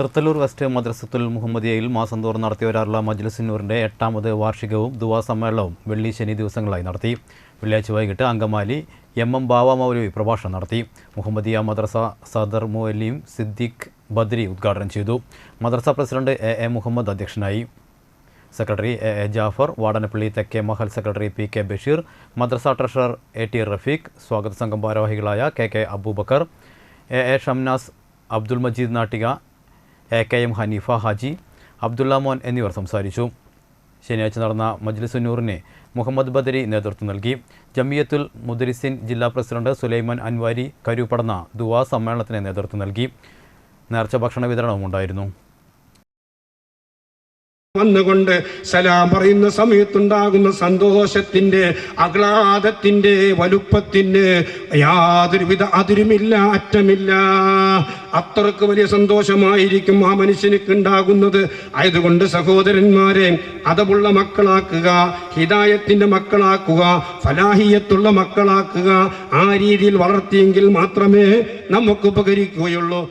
Thrithallur west Madrasathul മുഹമ്മദിയയിൽ മാസം തോറും നടത്തി വരാറുള്ള മജ്ലസിനൂറിന്റെ എട്ടാമത് വാർഷികവും ദുവാ സമ്മേളനവും വെള്ളി ശനി ദിവസങ്ങളായി നടത്തി. വെള്ളിയാഴ്ച വൈകിട്ട് അങ്കമാലി എം എം ബാവ മൗലവി പ്രഭാഷണം നടത്തി. മുഹമ്മദിയ മദ്രസ സദർ മുഅല്ലിം സിദ്ദിഖ് ബദ്രി ഉദ്ഘാടനം ചെയ്തു. മദ്രസ പ്രസിഡന്റ് എ എ മുഹമ്മദ് അധ്യക്ഷനായി. Secretary A A Jafar Vatanappally തെക്കേ മഹൽ സെക്രട്ടറി പി കെ ബഷീർ മദ്രസ ട്രഷറർ എ ടി റഫീഖ് സ്വാഗത സംഘം ഭാരവാഹികളായ K K Abubakar A A Shamnas Abdul Majeed Nattika A K M Haneefa Haji Abdulla Mon എന്നിവർ സംസാരിച്ചു. ശനിയാഴ്ച നടന്ന മജ്ലിസുന്നൂറിന് മുഹമ്മദ് ബദരി നേതൃത്വം നൽകി. ജമിയത്തുൽ മുദരിസിൻ ജില്ലാ പ്രസിഡന്റ് സുലൈമാൻ അൻവാരി കരുപടന്ന ദുവാ സമ്മേളനത്തിന് നേതൃത്വം നൽകി. നേർച്ച ഭക്ഷണ വിതരണവും ഉണ്ടായിരുന്നു. വന്നുകൊണ്ട് സലാം പറയുന്ന സമയത്തുണ്ടാകുന്ന സന്തോഷത്തിന്റെ ആഹ്ലാദത്തിന്റെ വലുപ്പത്തിന് യാതൊരുവിധ അതിരുമില്ല അറ്റമില്ല. അത്രയ്ക്ക് വലിയ സന്തോഷമായിരിക്കും ആ മനുഷ്യനക്ക് ഉണ്ടാകുന്നത് ആയതുകൊണ്ട് സഹോദരന്മാരെ അതവുള്ള മക്കളാക്കുക ഹിദായത്തിന്റെ മക്കളാക്കുക ഫലാഹിയത്തുള്ള മക്കളാക്കുക ആ രീതിയിൽ വളർത്തിയെങ്കിൽ മാത്രമേ നമുക്ക് ഉപകരിക്കുകയുള്ളൂ.